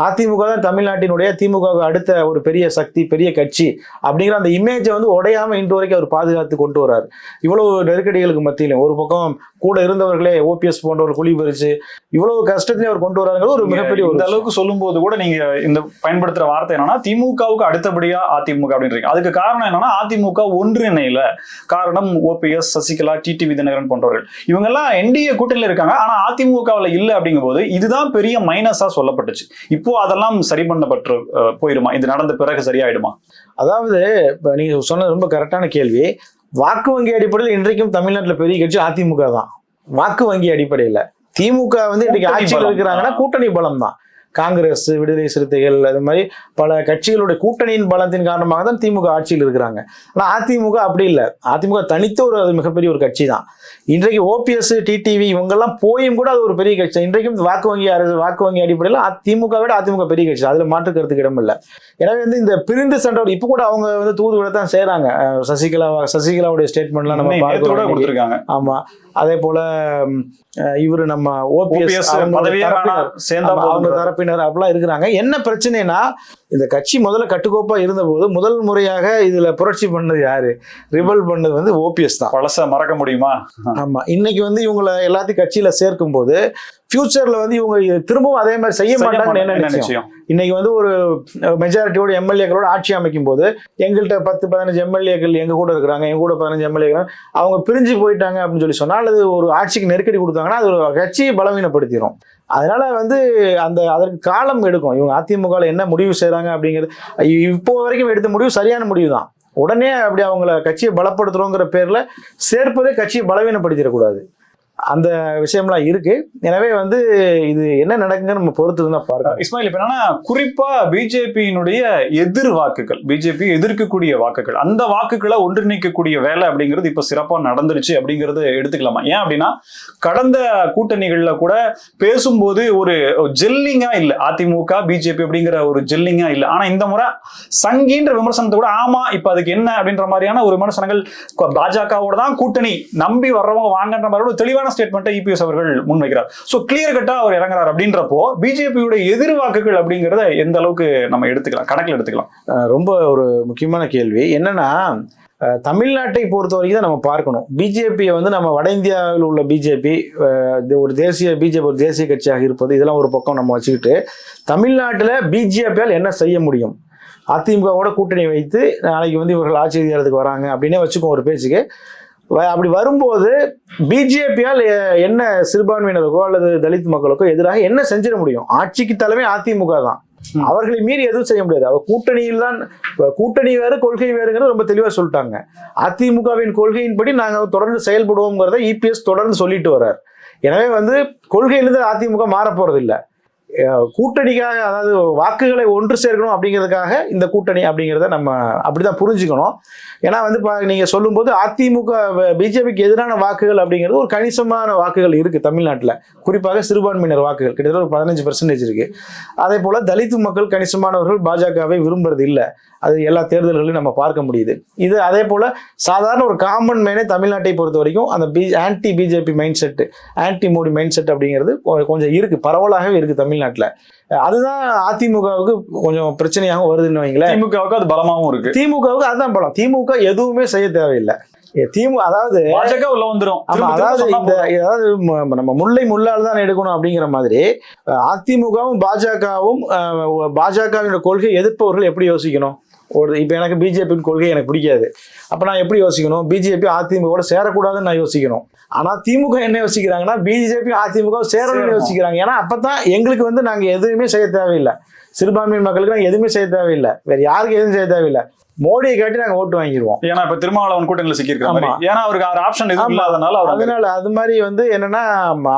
அதிமுக தான் தமிழ்நாட்டினுடைய திமுகவுக்கு அடுத்த ஒரு பெரிய சக்தி பெரிய கட்சி அப்படிங்கிற அந்த இமேஜை வந்து உடையாம இன்று வரைக்கும் அவர் பாதுகாத்து கொண்டு வரார் இவ்வளவு நெருக்கடிகளுக்கு மத்தியிலும் ஒரு பக்கம் கூட இருந்தவர்களே ஓபிஎஸ் போன்றவர் குழி பறிச்சு இவ்வளவு கஷ்டத்தையும் அவர் கொண்டு வராங்கிறது ஒரு மிகப்பெரிய ஒரு இந்த. அளவுக்கு சொல்லும்போது கூட நீங்க இந்த பயன்படுத்துற வார்த்தை என்னன்னா திமுகவுக்கு அடுத்தபடியா அதிமுக அப்படின்றீங்க அதுக்கு காரணம் என்னன்னா அதிமுக ஒன்றிணையில காரணம் ஓபிஎஸ் சசிகலா டிடிவி தினகரன் போன்றவர்கள். இவங்க எல்லாம் என்டிஏ கூட்டணியில இருக்காங்க. ஆனா அதிமுகவுல இல்ல அப்படிங்கும்போது இதுதான் பெரிய மைனஸா சொல்லப்பட்டுச்சு. இப்போ அதெல்லாம் சரி பண்ணப்பட்டு அஹ், போயிருமா? இது நடந்த பிறகு சரியாயிடுமா? அதாவது இப்போ நீங்க சொன்னது ரொம்ப கரெக்டான கேள்வி. வாக்கு வங்கி அடிப்படையில் இன்றைக்கும் தமிழ்நாட்டில் பெரிய கட்சி அதிமுக தான். வாக்கு வங்கி அடிப்படையில். திமுக வந்து இன்றைக்கு கூட்டணி ஆட்சியில். இருக்கிறாங்கன்னா கூட்டணி பலம் தான். காங்கிரஸ் விடுதலை சிறுத்தைகள் அது மாதிரி பல கட்சிகளுடைய கூட்டணியின் பலத்தின் காரணமாக தான் திமுக ஆட்சியில் இருக்கிறாங்க. ஆனால் அதிமுக அப்படி இல்லை. அதிமுக தனித்த ஒரு அது மிகப்பெரிய ஒரு கட்சி தான் இன்றைக்கு ஓபிஎஸ் டிடிவி இவங்கெல்லாம் போயும் கூட அது ஒரு பெரிய கட்சி. இன்றைக்கும் வாக்கு வங்கி அரசு வாக்கு வங்கி அடிப்படையில் திமுக விட அதிமுக பெரிய கட்சி. அதில் மாற்று இடம் இல்லை எனவே வந்து இந்த பிரிந்து சண்டை இப்போ கூட அவங்க வந்து தூது விட தான் செய்கிறாங்க சசிகலா சசிகலாவுடைய ஸ்டேட்மெண்ட்லாம் நம்ம நேத்து கூட அதே போல இவர் நம்ம ஓபிஎஸ் அவங்க தரப்பினர் அப்படிலாம் இருக்கிறாங்க. என்ன பிரச்சனைனா இந்த கட்சி முதல்ல கட்டுக்கோப்பா இருந்தபோது முதல் முறையாக இதுல புரட்சி பண்ணது யாரு? ரிபல் பண்ணது வந்து ஓபிஎஸ் தான். பழச மறக்க முடியுமா? ஆமா. இன்னைக்கு வந்து இவங்களை எல்லாத்தையும் கட்சியில சேர்க்கும் போது ஃபியூச்சர்ல வந்து இவங்க திரும்பவும் அதே மாதிரி செய்ய மாட்டாங்கன்னு மாட்டாங்க, என்ன நிச்சயம்? இன்னைக்கு வந்து ஒரு மெஜாரிட்டியோட எம்எல்ஏக்களோட ஆட்சி அமைக்கும் போது எங்கள்கிட்ட பத்து பதினஞ்சு எம்எல்ஏக்கள் எங்க கூட இருக்கிறாங்க எங்க கூட பதினஞ்சு எம்எல்ஏக்கள் அவங்க பிரிஞ்சு போயிட்டாங்க அப்படின்னு சொல்லி சொன்னா அல்லது ஒரு ஆட்சிக்கு நெருக்கடி கொடுத்தாங்கன்னா அது ஒரு கட்சியை பலவீனப்படுத்திடும் அதனால வந்து அந்த அதற்கு காலம் எடுக்கும். இவங்க அதிமுகவில் என்ன முடிவு செய்றாங்க அப்படிங்கிறது இப்போ வரைக்கும் எடுத்த முடிவு சரியான முடிவு தான் உடனே அப்படி அவங்கள கட்சியை பலப்படுத்துறோங்கிற பேர்ல சேர்ப்பதே கட்சியை பலவீனப்படுத்திடக்கூடாது. அந்த விஷயம்லாம் இருக்கு. எனவே வந்து இது என்ன நடக்குங்க நம்ம பொறுத்து தான் பார்க்கணும். இஸ்மாயில் இப்ப என்னன்னா குறிப்பா பிஜேபியினுடைய எதிர் வாக்குகள் பிஜேபி எதிர்க்கக்கூடிய வாக்குகள் அந்த வாக்குகளை ஒன்றிணைக்கக்கூடிய வேலை அப்படிங்கிறது இப்ப சிறப்பா நடந்துருச்சு அப்படிங்கறது எடுத்துக்கலாமா? ஏன் அப்படின்னா கடந்த கூட்டணிகள்ல கூட பேசும்போது ஒரு ஜெல்லிங்கா இல்ல அதிமுக பிஜேபி அப்படிங்கிற ஒரு ஜெல்லிங்கா இல்ல. ஆனா இந்த முறை சங்கின்ற விமர்சனத்தை கூட ஆமா இப்ப அதுக்கு என்ன அப்படின்ற மாதிரியான ஒரு விமர்சனங்கள் பாஜகவோட தான் கூட்டணி நம்பி வர்றவங்க வாங்கன்ற மாதிரி ஒரு தெளிவான ஸ்டேட்மெண்ட்டை இபிஎஸ் அவர்கள் முன்வைக்கிறார். ஸோ கிளியர் கட்டா அவர் இறங்குறார் அப்படின்றப்போ பிஜேபியோட எதிர் வாக்குகள் எந்த அளவுக்கு நம்ம எடுத்துக்கலாம்? கணக்கில் எடுத்துக்கலாம். ரொம்ப ஒரு முக்கியமான கேள்வி. என்னன்னா தமிழ்நாட்டை பொறுத்த வரைக்கும் தான் நம்ம பார்க்கணும். பிஜேபியை வந்து நம்ம வட இந்தியாவில் உள்ள பிஜேபி ஒரு தேசிய பிஜேபி ஒரு தேசிய கட்சியாக இருப்பது இதெல்லாம் ஒரு பக்கம் நம்ம வச்சுக்கிட்டு தமிழ்நாட்டில் பிஜேபியால் என்ன செய்ய முடியும்? அதிமுகவோட கூட்டணி வைத்து நாளைக்கு வந்து இவர்கள் ஆட்சி அதிகாரத்துக்கு வராங்க அப்படின்னே வச்சுக்கோ ஒரு பேச்சுக்கு. அப்படி வரும்போது பிஜேபியால் என்ன சிறுபான்மையினருக்கோ அல்லது தலித் மக்களுக்கோ எதிராக என்ன செஞ்சிட முடியும்? ஆட்சிக்கு தலைமை அதிமுக தான். அவர்களை மீறி எதுவும் செய்ய முடியாது. அவர் கூட்டணியில் தான் கூட்டணி வேறு கொள்கை வேறுங்கிறது ரொம்ப தெளிவா சொல்லிட்டாங்க. அதிமுகவின் கொள்கையின்படி நாங்க தொடர்ந்து செயல்படுவோங்கிறத இபிஎஸ் தொடர்ந்து சொல்லிட்டு வர்றார். எனவே வந்து கொள்கையிலிருந்து அதிமுக மாற போறது இல்ல அஹ் கூட்டணிக்காக அதாவது வாக்குகளை ஒன்று சேர்க்கணும் அப்படிங்கிறதுக்காக இந்த கூட்டணி அப்படிங்கிறத நம்ம அப்படிதான் புரிஞ்சுக்கணும். ஏன்னா வந்து பா நீங்கள் சொல்லும்போது அதிமுக பிஜேபிக்கு எதிரான வாக்குகள் அப்படிங்கிறது ஒரு கணிசமான வாக்குகள் இருக்குது தமிழ்நாட்டில். குறிப்பாக சிறுபான்மையினர் வாக்குகள். கிட்டத்தட்ட ஒரு பதினஞ்சு பர்சன்டேஜ் இருக்குது அதே போல் தலித் மக்கள் கணிசமானவர்கள் பாஜகவை விரும்புறது இல்லை. அது எல்லா தேர்தல்களையும் நம்ம பார்க்க முடியுது. இது அதே போல் சாதாரண ஒரு காமன் மேனே தமிழ்நாட்டை பொறுத்த வரைக்கும் அந்த B anti BJP mind set anti Modi mind set அப்படிங்கிறது கொஞ்சம் இருக்குது பரவலாகவே இருக்குது தமிழ்நாட்டில். அதுதான் அதிமுகவுக்கு கொஞ்சம் பிரச்சனையாக வருதுன்னு வைங்களேன். திமுகவுக்கு அது பலமாவும் இருக்கு. திமுகவுக்கு அதுதான் பலம். திமுக எதுவுமே செய்ய தேவையில்லை. திமுக அதாவது பாஜக உள்ள திரும்ப அதாவது இந்த அதாவது நம்ம முல்லை முள்ளால் தான் எடுக்கணும் அப்படிங்கிற மாதிரி அதிமுகவும் பாஜகவும் பாஜகவினோட கொள்கை எதிர்ப்பவர்கள் எப்படி யோசிக்கணும்? ஒரு இப்போ எனக்கு பிஜேபியின் கொள்கை எனக்கு பிடிக்காது. அப்போ நான் எப்படி யோசிக்கணும்? பிஜேபி அதிமுகவோட சேரக்கூடாதுன்னு நான் யோசிக்கணும். ஆனால் திமுக என்ன யோசிக்கிறாங்கன்னா பிஜேபி அதிமுக சேரணும்னு சேரணும். யோசிக்கிறாங்க. ஏன்னா அப்போ தான் எங்களுக்கு வந்து நாங்கள் எதுவுமே செய்ய தேவையில்லை. சிறுபான்மையின் மக்களுக்கு நாங்கள் எதுவுமே செய்ய தேவையில்லை. வேற யாருக்கு எதுவும் செய்ய தேவையில்லை. மோடியை காட்டி நாங்கள் ஓட்டு வாங்கிடுவோம் ஏன்னா இப்ப திருமாவளவன் கூட்டணியில் ஆமா. ஏன்னா அவருக்கு வேற ஆப்ஷன் எதுவும். இல்லாதனால அவர் அதனால அது மாதிரி வந்து என்னன்னா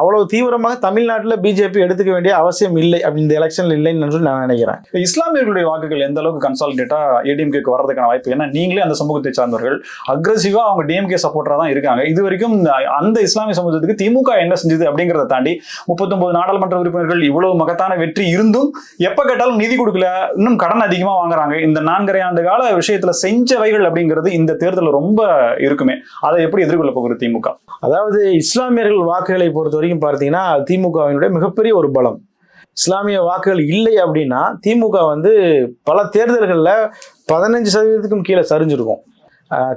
அவ்வளவு தீவிரமாக தமிழ்நாட்டில் பிஜேபி எடுத்துக்க வேண்டிய அவசியம் இல்லை. அப்படி இந்த எலெக்ஷன்ல இல்லைன்னு சொல்லி நான் நினைக்கிறேன். இஸ்லாமியர்களுடைய வாக்குகள் எந்த அளவுக்கு கன்சாலிடேட்டா ஏடிஎம்கேக்கு வரதுக்கான வாய்ப்பு? ஏன்னா நீங்களே அந்த சமூகத்தை சார்ந்தவர்கள். அக்ரெசிவா அவங்க டிஎம்கே சப்போர்ட்டரா தான் இருக்காங்க. இது வரைக்கும் அந்த இஸ்லாமிய சமூகத்துக்கு திமுக என்ன செஞ்சது அப்படிங்கறத தாண்டி முப்பத்தொன்பது நாடாளுமன்ற உறுப்பினர்கள் இவ்வளவு மகத்தான வெற்றி இருந்தும் எப்ப கேட்டாலும் நிதி கொடுக்கல இன்னும் கடன் அதிகமா வாங்குறாங்க. இந்த நான்கரை ஆண்டு கால விஷயத்துல செஞ்சவைகள் அப்படிங்கிறது இந்த தேர்தலில் ரொம்ப இருக்குமே. அதை எப்படி எதிர்கொள்ள போகிறது திமுக? அதாவது இஸ்லாமியர்கள் வாக்குகளை பொறுத்த வரைக்கும் பார்த்தீங்கன்னா திமுகவினுடைய மிகப்பெரிய ஒரு பலம். இஸ்லாமிய வாக்குகள் இல்லை அப்படின்னா திமுக வந்து பல தேர்தல்களில் பதினஞ்சு சதவீதத்துக்கும் கீழே சரிஞ்சிருக்கும்.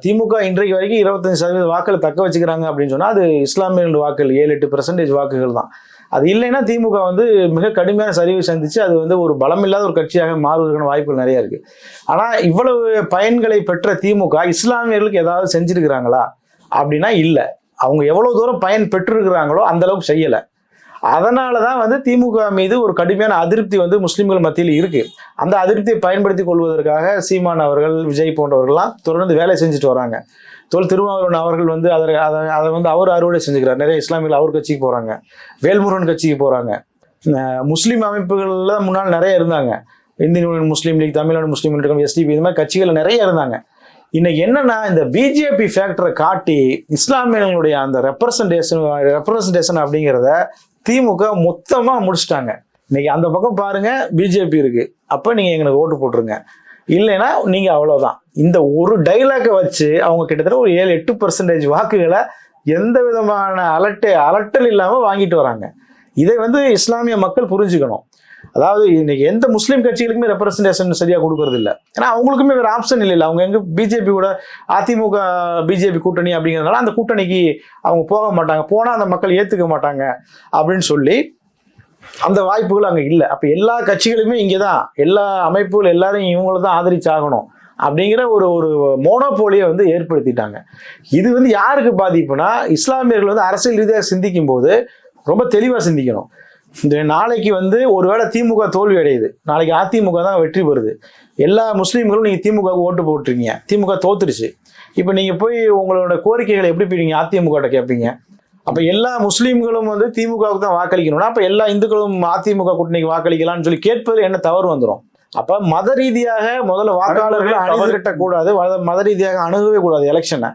திமுக இன்றைக்கு வரைக்கும் இருபத்தஞ்சு சதவீத வாக்குகள் தக்க வச்சுக்கிறாங்க அப்படின்னு சொன்னால் அது இஸ்லாமியர்கள் வாக்குகள் ஏழு எட்டு பெர்சன்டேஜ் வாக்குகள் தான். அது இல்லைன்னா திமுக வந்து மிக கடுமையான சரிவை சந்திச்சு அது வந்து ஒரு பலமில்லாத ஒரு கட்சியாக மாறுவதற்கான வாய்ப்புகள் நிறைய இருக்கு. ஆனால் இவ்வளவு பயன்களை பெற்ற திமுக இஸ்லாமியர்களுக்கு ஏதாவது செஞ்சிருக்கிறாங்களா? அப்படின்னா இல்லை. அவங்க எவ்வளவு தூரம் பயன் பெற்றிருக்கிறாங்களோ அந்த அளவுக்கு செய்யலை. அதனால தான் வந்து திமுக மீது ஒரு கடுமையான அதிருப்தி வந்து முஸ்லீம்கள் மத்தியில் இருக்கு. அந்த அதிருப்தியை பயன்படுத்தி கொள்வதற்காக சீமான் அவர்கள் விஜய் போன்றவர்கள்லாம் தொடர்ந்து வேலை செஞ்சுட்டு வராங்க. தொல் திருமாவளவன் அவர்கள் வந்து அதை அதை அதை வந்து அவர் அறுவடை செஞ்சுக்கிறார். நிறைய இஸ்லாமியர்கள் அவர் கட்சிக்கு போகிறாங்க வேல்முருகன் கட்சிக்கு போகிறாங்க முஸ்லீம் அமைப்புகளில் முன்னால் நிறைய இருந்தாங்க. Indian Union Muslim League Tamil Nadu முஸ்லீம் லீக் எஸ்டிபி இந்த மாதிரி கட்சிகள் நிறைய இருந்தாங்க. இன்னைக்கு என்னன்னா இந்த பிஜேபி ஃபேக்டரை காட்டி இஸ்லாமியர்களுடைய அந்த ரெப்ரசன்டேஷன் ரெப்ரசன்டேஷன் அப்படிங்கிறத திமுக மொத்தமாக முடிச்சிட்டாங்க. இன்னைக்கு அந்த பக்கம் பாருங்க பிஜேபி இருக்கு. அப்போ நீங்கள் எங்களுக்கு ஓட்டு போட்டுருங்க. இல்லைன்னா நீங்க அவ்வளவுதான். இந்த ஒரு டைலாக்கை வச்சு அவங்க கிட்டத்தட்ட ஒரு ஏழு எட்டு பர்சன்டேஜ் வாக்குகளை எந்த விதமான அலட்டு அலட்டல் இல்லாம வாங்கிட்டு வராங்க. இதை வந்து இஸ்லாமிய மக்கள் புரிஞ்சுக்கணும். அதாவது இன்னைக்கு எந்த முஸ்லீம் கட்சிகளுக்குமே ரெப்ரசன்டேஷன் சரியா கொடுக்கறது இல்லை ஏன்னா அவங்களுக்குமே வேற ஆப்ஷன் இல்லை அவங்க எங்க பிஜேபி கூட அதிமுக பிஜேபி கூட்டணி அப்படிங்கிறதுனால அந்த கூட்டணிக்கு அவங்க போக மாட்டாங்க. போனா அந்த மக்கள் ஏத்துக்க மாட்டாங்க அப்படின்னு சொல்லி அந்த வாய்ப்புகள் அங்கே இல்லை. அப்போ எல்லா கட்சிகளுமே இங்கே தான் எல்லா அமைப்புகள் எல்லாரும் இவங்கள தான் ஆதரிச்சாகணும் அப்படிங்கிற ஒரு ஒரு மோனோபோலியை வந்து ஏற்படுத்திட்டாங்க. இது வந்து யாருக்கு பாதிப்புனா இஸ்லாமியர்கள் வந்து அரசியல் ரீதியாக சிந்திக்கும் போது ரொம்ப தெளிவாக சிந்திக்கணும். இந்த நாளைக்கு வந்து ஒருவேளை திமுக தோல்வி அடையுது நாளைக்கு அதிமுக தான் வெற்றி பெறுது. எல்லா முஸ்லீம்களும் நீங்கள் திமுக ஓட்டு போட்டுருக்கீங்க. திமுக தோத்துருச்சு. இப்போ நீங்கள் போய் உங்களோட கோரிக்கைகளை எப்படி போய் நீங்கள் அதிமுக கேட்பீங்க அப்போ எல்லா முஸ்லீம்களும் வந்து திமுகவுக்கு தான் வாக்களிக்கணும்னா அப்போ எல்லா இந்துக்களும் அதிமுக கூட்டணிக்கு வாக்களிக்கலாம்னு சொல்லி கேட்பதில் என்ன தவறு வந்துடும் அப்போ மத ரீதியாக முதல்ல வாக்காளர்களை தவறு. அணிதிரட்டக்கூடாது மத- ரீதியாக அணுகவே கூடாது எலெக்ஷனை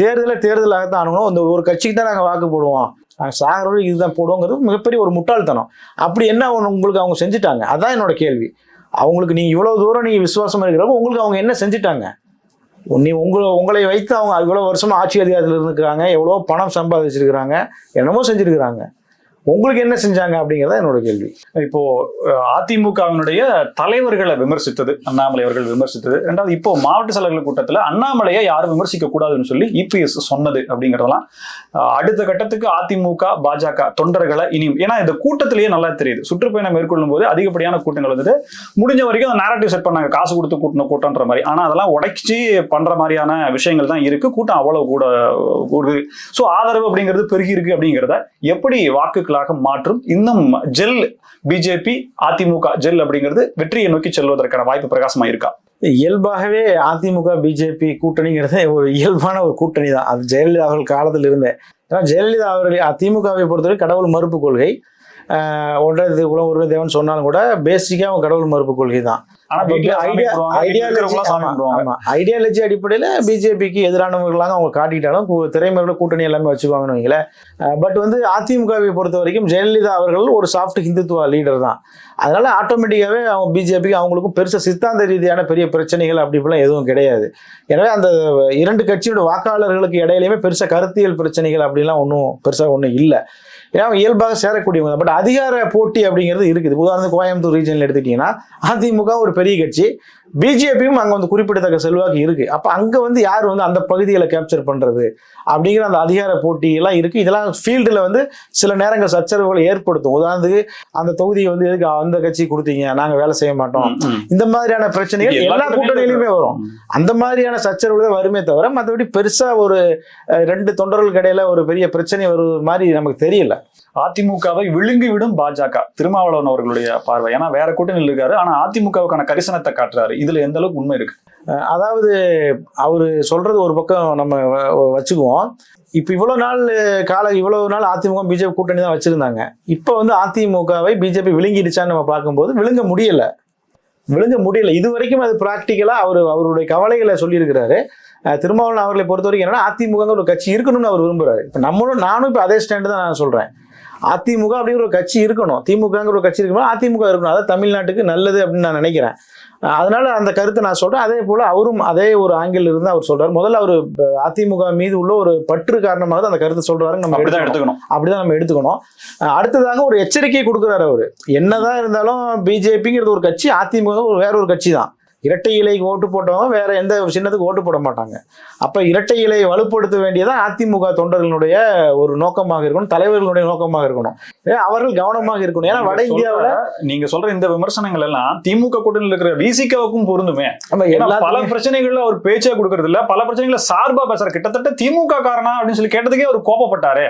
தேர்தலை தேர்தலாகத்தான் அணுகணும். இந்த ஒரு கட்சிக்கு தான் நாங்கள் வாக்கு போடுவோம். நாங்கள் சாகரோடு இதுதான் போடுவோங்கிறது மிகப்பெரிய ஒரு முட்டாள்தனம். அப்படி என்ன ஒண்ணு உங்களுக்கு அவங்க செஞ்சுட்டாங்க? அதான் என்னோட கேள்வி. அவங்களுக்கு நீங்க இவ்வளவு தூரம் நீங்க விசுவாசமா இருக்கிறப்ப உங்களுக்கு அவங்க என்ன செஞ்சுட்டாங்க? நீ உங்களை உங்களை வைத்து அவங்க இவ்வளோ வருஷமாக ஆட்சி அதிகாரத்தில் இருந்துக்கிறாங்க எவ்வளோ பணம் சம்பாதிச்சிருக்கிறாங்க என்னமோ செஞ்சுருக்கிறாங்க. உங்களுக்கு என்ன செஞ்சாங்க அப்படிங்கிறத என்னோட கேள்வி. இப்போ அதிமுகவினுடைய தலைவர்களை விமர்சித்தது அண்ணாமலை அவர்கள் விமர்சித்தது. ரெண்டாவது இப்போ மாவட்ட செயலர்கள் கூட்டத்தில் அண்ணாமலையை யாரும் விமர்சிக்க கூடாதுன்னு சொல்லி இபிஎஸ் சொன்னது அப்படிங்கிறதெல்லாம் அடுத்த கட்டத்துக்கு அதிமுக பாஜக தொண்டர்களை இனியும் ஏன்னா இந்த கூட்டத்திலேயே நல்லா தெரியுது. சுற்றுப்பயணம் மேற்கொள்ளும் போது அதிகப்படியான கூட்டங்கள் வந்து முடிஞ்ச வரைக்கும் அந்த நேரட்டிவ் செட் பண்ணாங்க. காசு கொடுத்து கூட்டின கூட்டம்ன்ற மாதிரி. ஆனால் அதெல்லாம் உடைச்சி பண்ற மாதிரியான விஷயங்கள் தான் இருக்கு. கூட்டம் அவ்வளவு கூட கூடுது. ஸோ ஆதரவு அப்படிங்கிறது பெருகி இருக்கு அப்படிங்கிறத எப்படி வாக்குகள் வாக்குகளாக மாற்றும். இன்னும் ஜெல் பிஜேபி அதிமுக ஜெல் அப்படிங்கிறது வெற்றியை நோக்கி செல்வதற்கான வாய்ப்பு பிரகாசமா இருக்கா? இயல்பாகவே அதிமுக பிஜேபி கூட்டணிங்கிறது ஒரு இயல்பான ஒரு கூட்டணி தான் அது ஜெயலலிதா அவர்கள் காலத்தில் இருந்தேன் ஏன்னா ஜெயலலிதா அவர்கள் அதிமுகவை பொறுத்தவரை கடவுள் மறுப்பு கொள்கை. ஆஹ் ஒன்றை குலம் ஒருவரை தேவன் சொன்னாலும் கூட பேசிக்காக அவங்க கடவுள் மறுப்பு கொள்கை தான் ஐடியாலஜி அடிப்படையில பிஜேபிக்கு எதிரானவர்களாக அவங்க காட்டிட்டாலும் கு- திரைமறைவுல கூட்டணி எல்லாமே வச்சுக்குவாங்கன்னு வைங்களேன். பட் வந்து அதிமுகவை பொறுத்த வரைக்கும் ஜெயலலிதா அவர்கள் ஒரு சாஃப்ட் ஹிந்துத்துவ லீடர் தான். அதனால ஆட்டோமேட்டிக்காவே அவங்க பிஜேபிக்கு அவங்களுக்கும் பெருசா சித்தாந்த ரீதியான பெரிய பிரச்சனைகள் அப்படி இப்படிலாம் எதுவும் கிடையாது. எனவே அந்த இரண்டு கட்சியோட வாக்காளர்களுக்கு இடையிலையுமே பெருசா கருத்தியல் பிரச்சனைகள் அப்படிலாம் ஒன்றும் பெருசா ஒன்றும் இல்லை. ஏன்னா அவங்க இயல்பாக சேரக்கூடியவங்க. பட் அதிகார போட்டி அப்படிங்கிறது இருக்குது. உதாரணத்துக்கு கோயம்புத்தூர் ரீஜனில் எடுத்துக்கிட்டிங்கன்னா அதிமுக ஒரு பெரிய கட்சி. பிஜேபியும் அங்கே வந்து குறிப்பிடத்தக்க செல்வாக்கு இருக்கு. அப்போ அங்கே வந்து யார் வந்து அந்த பகுதிகளை கேப்சர் பண்ணுறது அப்படிங்கிற அந்த அதிகார போட்டி எல்லாம் இருக்கு. இதெல்லாம் ஃபீல்டில் வந்து சில நேரங்கள் சச்சரவுகளை ஏற்படுத்தும். உதாரணத்துக்கு அந்த தொகுதியை வந்து எதுக்கு அந்த கட்சி கொடுத்தீங்க? நாங்கள் வேலை செய்ய மாட்டோம். இந்த மாதிரியான பிரச்சனைகள் எல்லா கூட்டணியிலுமே வரும். அந்த மாதிரியான சச்சரவு தான் வருமே தவிர மற்றபடி பெருசா ஒரு ரெண்டு தொண்டர்களுக்கு இடையில ஒரு பெரிய பிரச்சனை வருவது மாதிரி நமக்கு தெரியல. அதிமுகவை விழுங்கி விடும் பாஜக திருமாவளவன் அவர்களுடைய பார்வை. ஏன்னா வேற கூட்டணியில் இருக்காரு. ஆனா அதிமுகவுக்கான கரிசனத்தை காட்டுறாரு. இதுல எந்த அளவுக்கு உண்மை இருக்கு? அதாவது அவர் சொல்றது ஒரு பக்கம் நம்ம வ- வச்சுக்குவோம். இப்போ இவ்வளோ நாள் கால இவ்வளோ நாள் அதிமுக பிஜேபி கூட்டணி தான் வச்சுருந்தாங்க. இப்போ வந்து அதிமுகவை பிஜேபி விழுங்கிடுச்சான்னு நம்ம பார்க்கும்போது விழுங்க முடியலை. விழுங்க முடியல. இது வரைக்கும் அது ப்ராக்டிக்கலாக அவர் அவருடைய கவலைகளை சொல்லியிருக்கிறாரு. திருமாவளவன் அவர்களை பொறுத்த வரைக்கும் என்னன்னா அதிமுக ஒரு கட்சி இருக்கணும்னு அவர் விரும்புறாரு. இப்போ நம்மளும் நானும் இப்போ அதே ஸ்டாண்டு தான் நான் சொல்கிறேன் அதிமுக அப்படிங்கிற ஒரு கட்சி இருக்கணும். திமுகங்கிற ஒரு கட்சி இருக்கணும் அதிமுக இருக்கணும். அதான் தமிழ்நாட்டுக்கு நல்லது அப்படின்னு நான் நினைக்கிறேன். அதனால அந்த கருத்தை நான் சொல்றேன். அதே போல அவரும் அதே ஒரு ஆங்கிள் இருந்து அவர் சொல்றாரு. முதல்ல அவர் அதிமுக மீது உள்ள ஒரு பற்று காரணமாக தான் அந்த கருத்தை சொல்றாரு நம்ம அப்படிதான் எடுத்துக்கணும். அப்படிதான் நம்ம எடுத்துக்கணும். அடுத்ததாக ஒரு எச்சரிக்கை கொடுக்குறாரு அவரு. என்னதான் இருந்தாலும் பிஜேபிங்கிறது ஒரு கட்சி அதிமுக ஒரு வேற ஒரு கட்சி தான். இரட்டை இலைக்கு ஓட்டு போட்டவங்க வேற எந்த சின்னத்துக்கு ஓட்டு போட மாட்டாங்க. அப்ப இரட்டை இலையை வலுப்படுத்த வேண்டியதான் அதிமுக தொண்டர்களுடைய ஒரு நோக்கமாக இருக்கணும் தலைவர்களுடைய நோக்கமாக இருக்கணும். அவர்கள் கவனமாக இருக்கணும். ஏன்னா வட இந்தியாவில் நீங்க சொல்ற இந்த விமர்சனங்கள் எல்லாம் திமுக கூட்டணியில் இருக்கிற விசிகாவுக்கும் பொருந்துமே. பல பிரச்சனைகள்ல அவர் பேச்சே கொடுக்கறது இல்ல. பல பிரச்சனைகளை சார்பா பேசுற கிட்டத்தட்ட திமுக காரணா அப்படின்னு சொல்லி கேட்டதுக்கே அவர் கோபப்பட்டாரு.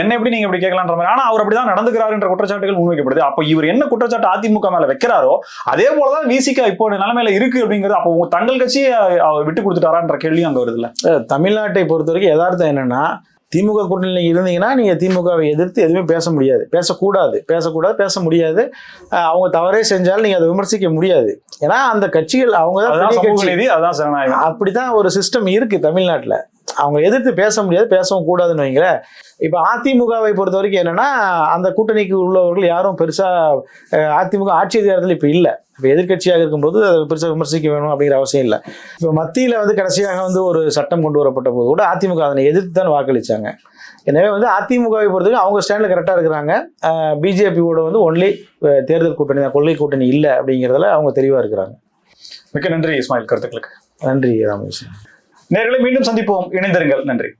என்ன எப்படி நீங்க இப்படி கேட்கலான்ற மாதிரி? ஆனா அவர் அப்படிதான் நடந்துக்கிறாருன்ற குற்றச்சாட்டுகள் முன்வைக்கப்படுது. அப்ப இவர் என்ன குற்றச்சாட்டு அதிமுக மேல வைக்கிறாரோ அதே போலதான் விசிகா இப்போ நிலைமையில இருக்கு அப்படிங்கிறது அப்போ உங்க தங்கள் கட்சியை விட்டு கொடுத்துட்டாரான்ற கேள்வியும் அங்க வருதுல்ல? தமிழ்நாட்டை பொறுத்த வரைக்கும் யதார்த்தம் என்னன்னா திமுக கூட்டணியில் இருந்தீங்கன்னா நீங்க திமுகவை எதிர்த்து எதுவுமே பேச முடியாது. பேசக்கூடாது. பேசக்கூடாது பேச முடியாது. அவங்க தவறே செஞ்சாலும் நீங்க அதை விமர்சிக்க முடியாது. ஏன்னா அந்த கட்சிகள் அவங்க தான் அப்படிதான் ஒரு சிஸ்டம் இருக்கு தமிழ்நாட்டுல. அவங்க எதிர்த்து பேச முடியாது பேசவும் கூடாதுன்னு வைங்களேன் இப்போ அதிமுகவை பொறுத்த வரைக்கும் என்னன்னா அந்த கூட்டணிக்கு உள்ளவர்கள் யாரும் பெருசா அஹ், அதிமுக ஆட்சி அதிகாரத்தில் இப்போ இல்லை. இப்போ எதிர்க்கட்சியாக இருக்கும்போது அதை பெருசாக விமர்சிக்க வேணும் அப்படிங்கிற அவசியம் இல்லை. இப்போ மத்தியில் வந்து கடைசியாக வந்து ஒரு சட்டம் கொண்டு வரப்பட்ட போது கூட அதிமுக அதனை எதிர்த்து தான் வாக்களிச்சாங்க. எனவே வந்து அதிமுகவை பொறுத்தவரைக்கும் அவங்க ஸ்டாண்டில் கரெக்டாக இருக்கிறாங்க. பிஜேபியோட வந்து ஒன்லி தேர்தல் கூட்டணி தான் கொள்கை கூட்டணி இல்லை அப்படிங்கிறதுல அவங்க தெளிவாக இருக்கிறாங்க. மிக்க நன்றி இஸ்மாயில் கருத்துக்களுக்கு. நன்றி ராமகிருஷ்ணன். நேர்களை மீண்டும் சந்திப்போம். இணைந்திருங்கள். நன்றி.